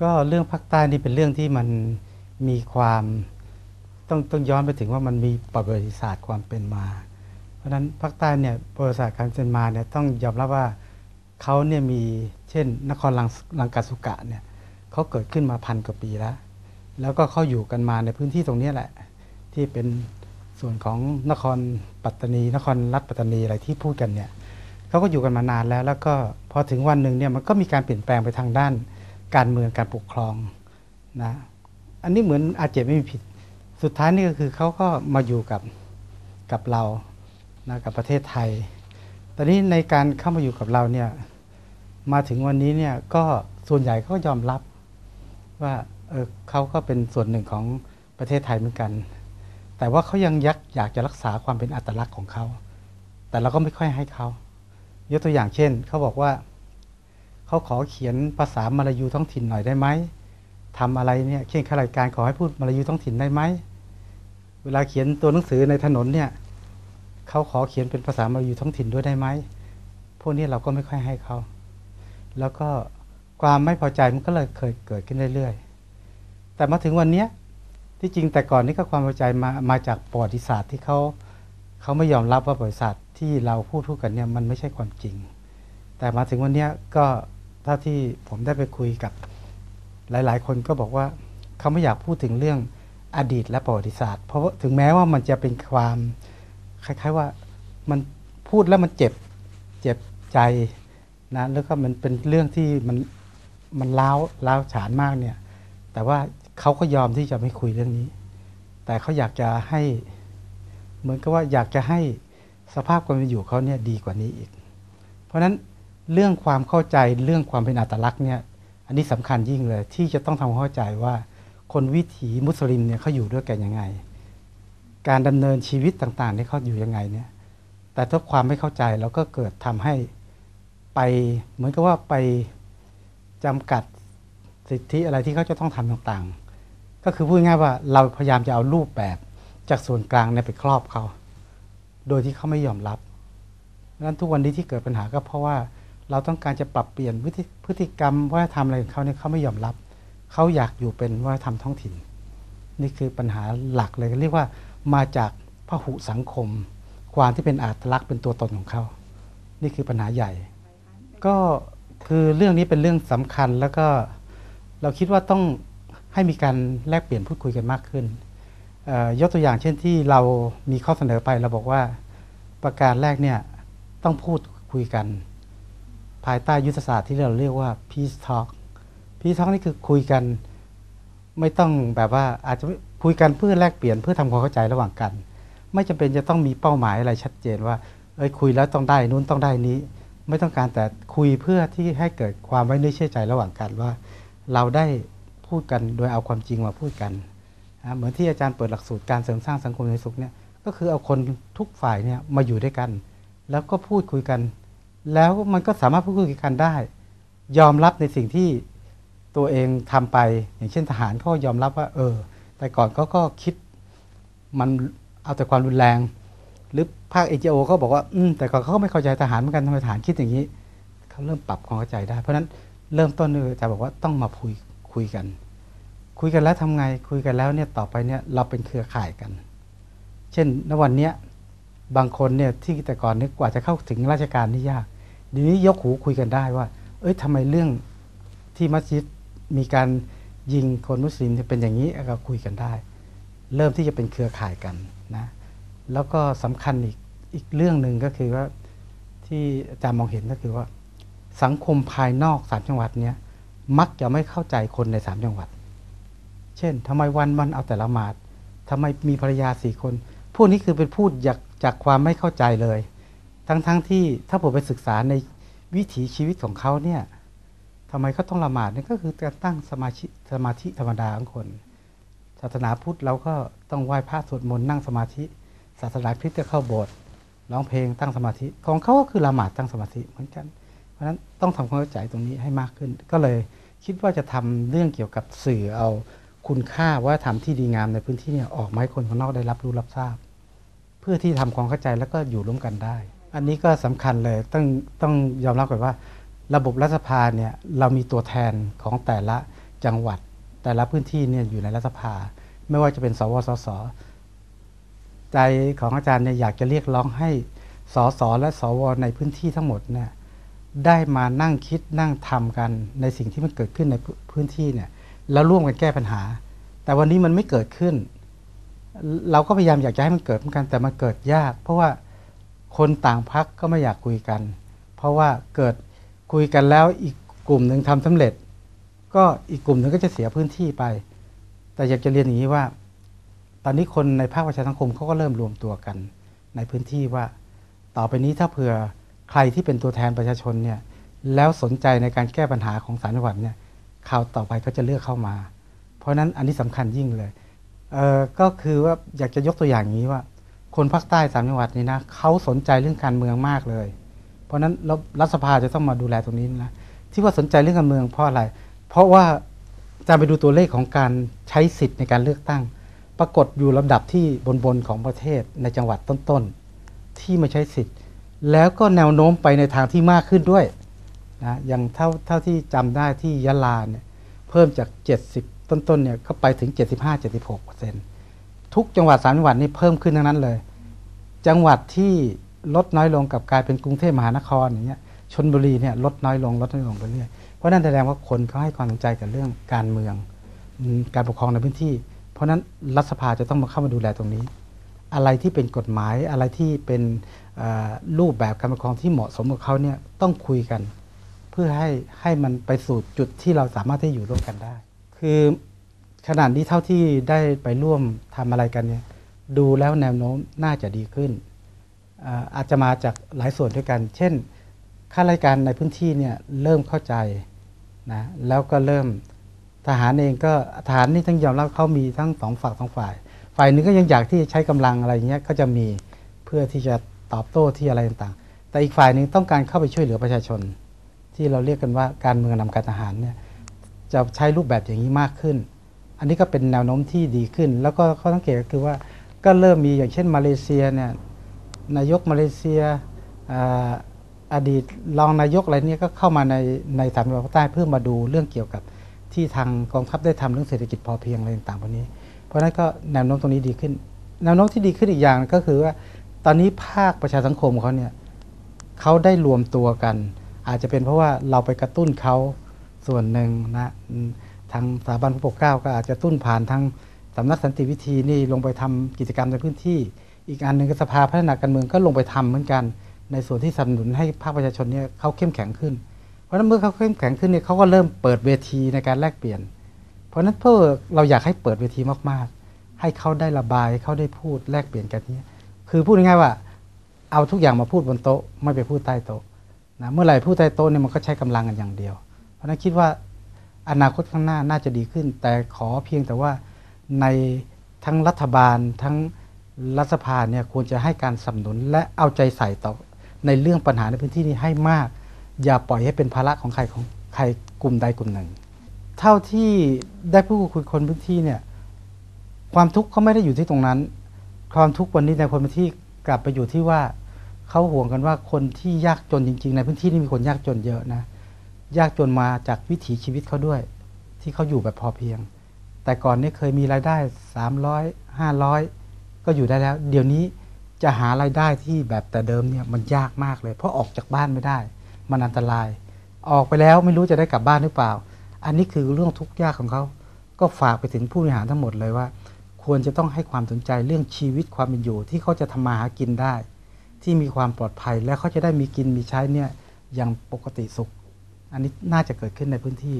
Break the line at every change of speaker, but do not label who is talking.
ก็เรื่องภาคใต้นี่เป็นเรื่องที่มันมีความต้องต้องย้อนไปถึงว่ามันมีประวัติศาสตร์ความเป็นมา เพราะฉะนั้นภาคใต้เนี่ยประวัติศาสตร์การเป็นมาเนี่ยต้องยอมรับว่าเขาเนี่ยมีเช่น นครลังลังกาสุกะเนี่ยเขาเกิดขึ้นมาพันกว่าปีแล้ว แล้วก็เขาอยู่กันมาในพื้นที่ตรงนี้แหละ ที่เป็นส่วนของนครปัตตานี นครรัฐปัตตานีอะไรที่พูดกันเนี่ยเขาก็อยู่กันมานานแล้ว แล้วก็พอถึงวันหนึ่งเนี่ยมันก็มีการเปลี่ยนแปลงไปทางด้าน การเมืองการปกครองนะอันนี้เหมือนอาเจไม่มีผิด สุดท้ายนี่ก็คือเขาก็มาอยู่กับกับเรานะกับประเทศไทย ตอนนี้ในการเข้ามาอยู่กับเราเนี่ยมาถึงวันนี้เนี่ยก็ส่วนใหญ่เขาก็ยอมรับว่าเออเขาก็เป็นส่วนหนึ่งของประเทศไทยเหมือนกัน แต่ว่าเขายังยักอยากจะรักษาความเป็นอัตลักษณ์ของเขา แต่เราก็ไม่ค่อยให้เขายกตัวอย่างเช่นเขาบอกว่า เขาขอเขียนภาษามลายูท้องถิ่นหน่อยได้ไหมทำอะไรเนี่ยเช่นข้ารายการขอให้พูดมลายูท้องถิ่นได้ไหมเวลาเขียนตัวหนังสือในถนนเนี่ยเขาขอเขียนเป็นภาษามลายูท้องถิ่นด้วยได้ไหมพวกนี้เราก็ไม่ค่อยให้เขา แล้วก็ความไม่พอใจมันก็เลยเคยเกิดขึ้นเรื่อยๆ แต่มาถึงวันนี้ที่จริงแต่ก่อนนี้ก็ความพอใจมามาจากประวัติศาสตร์ที่เขาเขาไม่ยอมรับว่าประวัติศาสตร์ที่เราพูดพูดกันเนี่ยมันไม่ใช่ความจริง แต่มาถึงวันนี้ก็ ถ้าที่ผมได้ไปคุยกับหลาย ๆ คนก็บอกว่าเขาไม่อยากพูดถึงเรื่องอดีตและประวัติศาสตร์ เพราะว่าถึงแม้ว่ามันจะเป็นความคล้าย ๆว่ามันพูดแล้วมันเจ็บเจ็บใจนะแล้วก็มันเป็นเรื่องที่มันมันล้าวล้าวฉานมากเนี่ย แต่ว่าเขาก็ยอมที่จะไม่คุยเรื่องนี้ แต่เขาอยากจะให้ เหมือนกับว่าอยากจะให้สภาพความเป็นอยู่เขาเนี่ยดีกว่านี้อีก เพราะฉะนั้น เรื่องความเข้าใจเรื่องความเป็นอัตลักษณ์เนี่ยอันนี้สำคัญยิ่งเลย ที่จะต้องทำความเข้าใจว่า คนวิถีมุสลิมเนี่ยเขาอยู่ด้วยกันยังไง การดำเนินชีวิตต่างๆที่เขาอยู่ยังไงเนี่ยแต่ถ้าความไม่เข้าใจเราก็เกิดทำให้ไปเหมือนกับว่าไปจำกัดสิทธิอะไรที่เขาจะต้องทำต่างๆ ก็คือพูดง่ายว่าเราพยายามจะเอารูปแบบจากส่วนกลางเนี่ยไปครอบเขา โดยที่เขาไม่ยอมรับดังนั้นทุกวันนี้ที่เกิดปัญหาก็เพราะว่า เราต้องการจะปรับเปลี่ยนพฤติกรรมวัฒนธรรมอะไรของเขาเนี่ยเขาไม่ยอมรับ เขาอยากอยู่เป็นวัฒนธรรมท้องถิ่น นี่คือปัญหาหลักเลยเรียกว่ามาจากพหุสังคม ความที่เป็นอัตลักษณ์เป็นตัวตนของเขา นี่คือปัญหาใหญ่ ก็คือเรื่องนี้เป็นเรื่องสำคัญแล้วก็เราคิดว่าต้องให้มีการแลกเปลี่ยนพูดคุยกันมากขึ้น ยกตัวอย่างเช่นที่เรามีข้อเสนอไปเราบอกว่าประการแรกเนี่ยต้องพูดคุยกัน ภายใต้ยุทธศาสตร์ที่เราเรียกว่า peace talk peace talk นี่คือคุยกันไม่ต้องแบบว่าอาจจะคุยกันเพื่อแลกเปลี่ยนเพื่อทำความเข้าใจระหว่างกัน ไม่จำเป็นจะต้องมีเป้าหมายอะไรชัดเจนว่าเอ้ยคุยแล้วต้องได้นู้นต้องได้นี้ ไม่ต้องการแต่คุยเพื่อที่ให้เกิดความไว้เนื้อเชื่อใจระหว่างกันว่า เราได้พูดกันโดยเอาความจริงมาพูดกันนะเหมือนที่อาจารย์เปิดหลักสูตรการเสริมสร้างสังคมในสุขเนี่ยก็คือเอาคนทุกฝ่ายเนี่ยมาอยู่ด้วยกัน แล้วก็พูดคุยกัน แล้วมันก็สามารถพูดคุยกันได้ ยอมรับในสิ่งที่ตัวเองทำไป อย่างเช่นทหารเขายอมรับว่า เออ แต่ก่อนเขาก็คิดมันเอาแต่ความรุนแรง หรือภาคเอเจโอเขาบอกว่า อืมแต่ก่อนเขาไม่เข้าใจทหารเหมือนกันทำไมทหารคิดอย่างนี้เขาเริ่มปรับความเข้าใจได้ เพราะฉะนั้นเริ่มต้นเลยจะบอกว่าต้องมาคุยคุยกัน คุยกันแล้วทำไงคุยกันแล้วเนี่ยต่อไปเนี่ยเราเป็นเครือข่ายกัน เช่นณวันเนี้ยบางคนเนี่ยที่แต่ก่อนนี่กว่าจะเข้าถึงราชการนี่ยาก ดีนี้ยกหูคุยกันได้ว่า เอ้ยทำไมเรื่องที่มัสยิดมีการยิงคนมุสลิมเป็นอย่างนี้ก็คุยกันได้ เริ่มที่จะเป็นเครือข่ายกันนะแล้วก็สำคัญอีกอีกเรื่องหนึ่งก็คือว่าที่อาจารย์มองเห็นก็คือว่า สังคมภายนอกสามจังหวัดเนี้ยมักจะไม่เข้าใจคนในสามจังหวัด เช่นทำไมวันวันเอาแต่ละหมาดทำไมมีภรรยาสี่คน พวกนี้คือเป็นพูดจากจากความไม่เข้าใจเลย ทั้งๆทที่ถ้าผมไปศึกษาในวิถีชีวิตของเขาเนี่ยทำไมเขาต้องละหมาดนี่ก็คือการตั้งสมาธิสมาธิธรรมดาของคน ศาสนาพุทธเราก็ต้องไหว้พระสวดมนต์นั่งสมาธิ ศาสนาคริสต์ก็เข้าโบสถ์ร้องเพลงตั้งสมาธิ ของเขาก็คือละหมาดตั้งสมาธิเหมือนกัน เพราะฉะนั้นต้องทำความเข้าใจตรงนี้ให้มากขึ้น ก็เลยคิดว่าจะทำเรื่องเกี่ยวกับสื่อเอาคุณค่าว่าทำที่ดีงามในพื้นที่เนี่ยออกมาให้คนข้างนอกได้รับรู้รับทราบ เพื่อที่ทำความเข้าใจแล้วก็อยู่ร่วมกันได้ อันนี้ก็สำคัญเลยต้องต้องยอมรับก่อนว่า ระบบรัฐสภาเนี่ยเรามีตัวแทนของแต่ละจังหวัด แต่ละพื้นที่เนี่ยอยู่ในรัฐสภา ไม่ว่าจะเป็นสวสสใจของอาจารย์เนี่ยอยากจะเรียกร้องให้สสและสวในพื้นที่ทั้งหมดเนี่ยได้มานั่งคิดนั่งทำกันในสิ่งที่มันเกิดขึ้นในพื้นที่เนี่ยแล้วร่วมกันแก้ปัญหา แต่วันนี้มันไม่เกิดขึ้น เราก็พยายามอยากจะให้มันเกิดเหมือนกันแต่มันเกิดยาก เพราะว่า คนต่างพักก็ไม่อยากคุยกัน เพราะว่าเกิดคุยกันแล้วอีกกลุ่มหนึ่งทำสำเร็จ ก็อีกกลุ่มหนึ่งก็จะเสียพื้นที่ไป แต่อยากจะเรียนอย่างนี้ว่า ตอนนี้คนในภาคประชาสังคมเขาก็เริ่มรวมตัวกัน ในพื้นที่ว่า ต่อไปนี้ถ้าเผื่อใครที่เป็นตัวแทนประชาชนเนี่ยแล้วสนใจในการแก้ปัญหาของสารจังหวัดเนี่ยข่าวต่อไปก็จะเลือกเข้ามา เพราะนั้นอันนี้สำคัญยิ่งเลยเออก็คือว่าอยากจะยกตัวอย่างนี้ว่า คนภาคใต้สามจังหวัดนี้นะเขาสนใจเรื่องการเมืองมากเลย เพราะนั้นรัฐสภาจะต้องมาดูแลตรงนี้นะที่ว่าสนใจเรื่องการเมืองเพราะอะไร เพราะว่าจะไปดูตัวเลขของการใช้สิทธิ์ในการเลือกตั้ง ปรากฏอยู่ลำดับที่บนๆของประเทศในจังหวัดต้นๆที่มาใช้สิทธิ์ แล้วก็แนวโน้มไปในทางที่มากขึ้นด้วยนะอย่างเท่าเท่าที่จำได้ที่ยะลาเนี่ยเพิ่มจาก 70 ต้นๆเนี่ยก็ไปถึง 75-76เปอร์เซ็นทุกจังหวัดสามจังหวัดนี่เพิ่มขึ้นทั้งนั้นเลย จังหวัดที่ลดน้อยลงกับกลายเป็นกรุงเทพมหานครอย่างเงี้ยชนบุรีเนี่ยลดน้อยลงลดน้อยลงไปเรื่อยเพราะนั่นแสดงว่าคนเขาให้ความสนใจกับเรื่องการเมือง การปกครองในพื้นที่ เพราะนั้นรัฐสภาจะต้องมาเข้ามาดูแลตรงนี้ อะไรที่เป็นกฎหมายอะไรที่เป็นรูปแบบการปกครองที่เหมาะสมกับเขาเนี่ยต้องคุยกัน เพื่อให้ให้มันไปสู่จุดที่เราสามารถที่อยู่ร่วมกันได้ คือขนาดนี้เท่าที่ได้ไปร่วมทำอะไรกันเนี่ย ดูแล้วแนวโน้มน่าจะดีขึ้น อาจจะมาจากหลายส่วนด้วยกัน เช่น ข้าราชการในพื้นที่เนี่ยเริ่มเข้าใจนะแล้วก็เริ่มทหารเองก็ทหารนี่ต้องยอมรับเขามีทั้งสองฝั่งสองฝ่าย ฝ่ายหนึ่งก็ยังอยากที่จะใช้กำลังอะไรเงี้ยก็จะมีเพื่อที่จะตอบโต้ที่อะไรต่างๆ แต่อีกฝ่ายหนึ่งต้องการเข้าไปช่วยเหลือประชาชน ที่เราเรียกกันว่าการเมืองนำการทหารเนี่ยจะใช้รูปแบบอย่างนี้มากขึ้น อันนี้ก็เป็นแนวโน้มที่ดีขึ้น แล้วก็ข้อสังเกตก็คือว่า ก็เริ่มมีอย่างเช่นมาเลเซียเนี่ยนายกมาเลเซียอดีตรองนายกอะไรนี้ก็เข้ามาในในสามจังหวัดภาคใต้เพื่อมาดูเรื่องเกี่ยวกับที่ทางกองทัพได้ทำเรื่องเศรษฐกิจพอเพียงอะไรต่างๆพวกนี้ เพราะนั้นก็แนวโน้มตรงนี้ดีขึ้น แนวโน้มที่ดีขึ้นอีกอย่างก็คือว่าตอนนี้ภาคประชาสังคมเขาเนี่ยเขาได้รวมตัวกัน อาจจะเป็นเพราะว่าเราไปกระตุ้นเขาส่วนหนึ่งนะทางสถาบันพระปกเกล้าก็อาจจะตุ้นผ่านทาง สำนักสันติวิธีนี่ลงไปทำกิจกรรมในพื้นที่ อีกอันหนึ่งก็สภาพัฒนาการเมืองก็ลงไปทำเหมือนกัน ในส่วนที่สนับสนุนให้ภาคประชาชนเนี่ยเขาเข้มแข็งขึ้น เพราะฉะนั้นเมื่อเขาเข้มแข็งขึ้นเนี่ยเขาก็เริ่มเปิดเวทีในการแลกเปลี่ยน เพราะฉะนั้นเพื่อเราอยากให้เปิดเวทีมากๆ ให้เขาได้ระบายเขาได้พูดแลกเปลี่ยนกันนี้คือพูดง่ายๆว่า เอาทุกอย่างมาพูดบนโต๊ะไม่ไปพูดใต้โต๊ะนะเมื่อไหร่พูดใต้โต๊ะเนี่ยมันก็ใช้กำลังกันอย่างเดียว เพราะฉะนั้นคิดว่าอนาคตข้างหน้าน่าจะดีขึ้น แต่ขอเพียงแต่ว่า ในทั้งรัฐบาลทั้งรัฐสภาเนี่ยควรจะให้การสนับสนุนและเอาใจใส่ต่อในเรื่องปัญหาในพื้นที่นี้ให้มาก อย่าปล่อยให้เป็นภาระของใครของใครกลุ่มใดกลุ่มหนึ่ง เท่าที่ได้พูดคุยคนพื้นที่เนี่ยความทุกข์เขาไม่ได้อยู่ที่ตรงนั้น ความทุกข์วันนี้ในคนพื้นที่กลับไปอยู่ที่ว่าเขาห่วงกันว่าคนที่ยากจนจริง ๆ ในพื้นที่นี่มีคนยากจนเยอะนะยากจนมาจากวิถีชีวิตเขาด้วย ที่เขาอยู่แบบพอเพียง แต่ก่อนนี่เคยมีรายได้ 300 500 ก็อยู่ได้แล้ว เดี๋ยวนี้จะหารายได้ที่แบบแต่เดิมเนี่ยมันยากมากเลย เพราะออกจากบ้านไม่ได้ มันอันตราย ออกไปแล้วไม่รู้จะได้กลับบ้านหรือเปล่า อันนี้คือเรื่องทุกข์ยากของเขาก็ฝากไปถึงผู้บริหารทั้งหมดเลยว่า ควรจะต้องให้ความสนใจเรื่องชีวิตความเป็นอยู่ ที่เขาจะทำมาหากินได้ ที่มีความปลอดภัยและเขาจะได้มีกินมีใช้เนี่ยอย่างปกติสุข อันนี้น่าจะเกิดขึ้นในพื้นที่